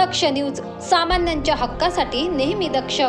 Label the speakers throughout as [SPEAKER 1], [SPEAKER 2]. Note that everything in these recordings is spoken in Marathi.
[SPEAKER 1] दक्ष न्यूज सामान्यांच्या हक्कासाठी नेहमी दक्ष.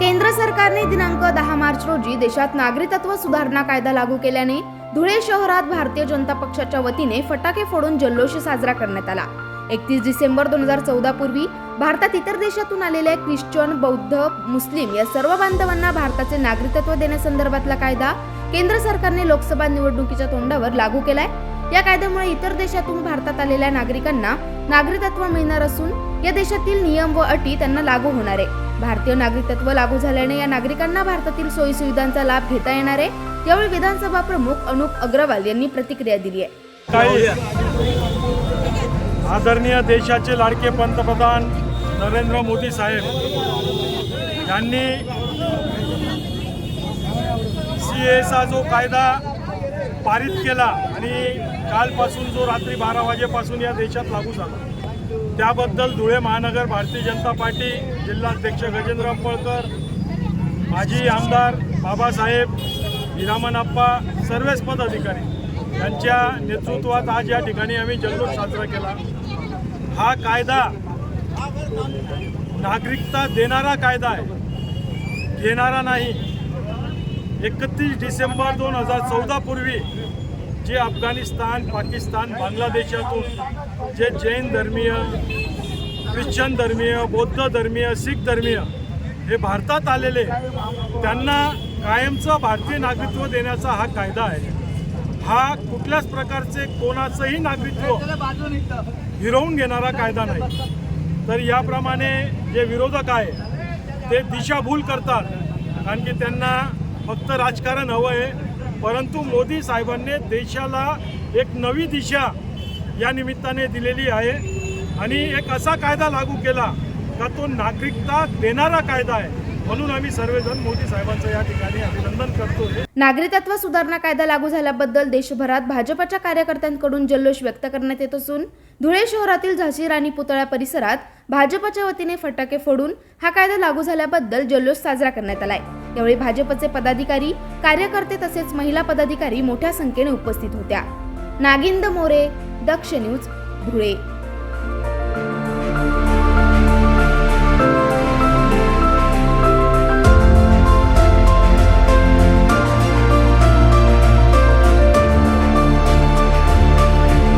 [SPEAKER 2] केंद्र सरकारने दिनांक दहा मार्च रोजी देशात नागरिकत्व सुधारणा कायदा लागू केल्याने धुळे शहरात भारतीय जनता पक्षाच्या वतीने फटाके फोडून जल्लोष साजरा करण्यात आला. एकतीस डिसेंबर दोन हजार चौदा पूर्वी भारतात इतर देशातून आलेल्या ख्रिश्चन बौद्ध मुस्लिम या सर्व बांधवांना भारताचे नागरिकत्व देण्यासंदर्भातला कायदा केंद्र सरकारने लोकसभा निवडणुकीच्या तोंडावर लागू केलाय. या कायद्यामुळे इतर देशातून भारतात आलेल्या नागरिकांना नागरिकत्व मिळणार असून या देशातील नियम व अटी त्यांना लागू होणार आहे. भारतीय नागरिकत्व लागू झाल्याने या नागरिकांना भारतातील सोयी सुविधांचा लाभ घेता येणार आहे. यावेळी विधानसभा प्रमुख अनुप अग्रवाल यांनी प्रतिक्रिया दिली आहे.
[SPEAKER 3] आदरणीय देशाचे लाडके पंतप्रधान नरेंद्र मोदी साहेब यांनी सी एचा जो कायदा पारित केला आणि कालपासून जो रात्री बारा वाजेपासून या देशात लागू झाला त्याबद्दल धुळे महानगर भारतीय जनता पार्टी जिल्हाध्यक्ष गजेंद्र पळकर माजी आमदार बाबासाहेब हिरामन आप्पा सर्वच पदाधिकारी यांच्या नेतृत्वात आज या ठिकाणी आम्ही जल्लोष साजरा केला. हा कायदा नागरिकता देणारा कायदा आहे घेणारा नाही एकतीस डिसेंबर दोन हजार चौदा पूर्वी जे अफगाणिस्तान पाकिस्तान बांगलादेशातून जे जैन धर्मीय ख्रिश्चन धर्मीय बौद्ध धर्मीय शीख धर्मीय हे भारतात आलेले त्यांना कायमचं भारतीय नागरिकत्व देण्याचा हा कायदा आहे. हा कुठल्याच प्रकारचे कोणाचंही नागरिकत्व हिरवून घेणारा कायदा नाही. तर याप्रमाणे जे विरोधक आहे ते दिशाभूल करतात. कारण की त्यांना फक्त राजकारण हवं आहे. परंतु मोदी साहेबांनी देशाला एक नवी दिशा या निमित्ताने दिलेली आहे. आणि एक असा कायदा लागू केला का तो नागरिकता देणारा कायदा आहे. म्हणून आम्ही सर्वजण मोदी साहेबांचं या ठिकाणी अभिनंदन करतो
[SPEAKER 2] नागरिकत्व सुधारणा कायदा लागू झाल्याबद्दल देशभरात भाजपच्या कार्यकर्त्यांकडून जल्लोष व्यक्त करण्यात येत असून धुळे शहरातील झाशी राणी पुतळा परिसरात भाजपच्या वतीने फटाके फोडून हा कायदा लागू झाल्याबद्दल जल्लोष साजरा करण्यात आलाय. यावेळी भाजपचे पदाधिकारी कार्यकर्ते तसेच महिला पदाधिकारी मोठ्या संख्येने उपस्थित होत्या. नागिंद मोरे दक्ष न्यूज धुळे.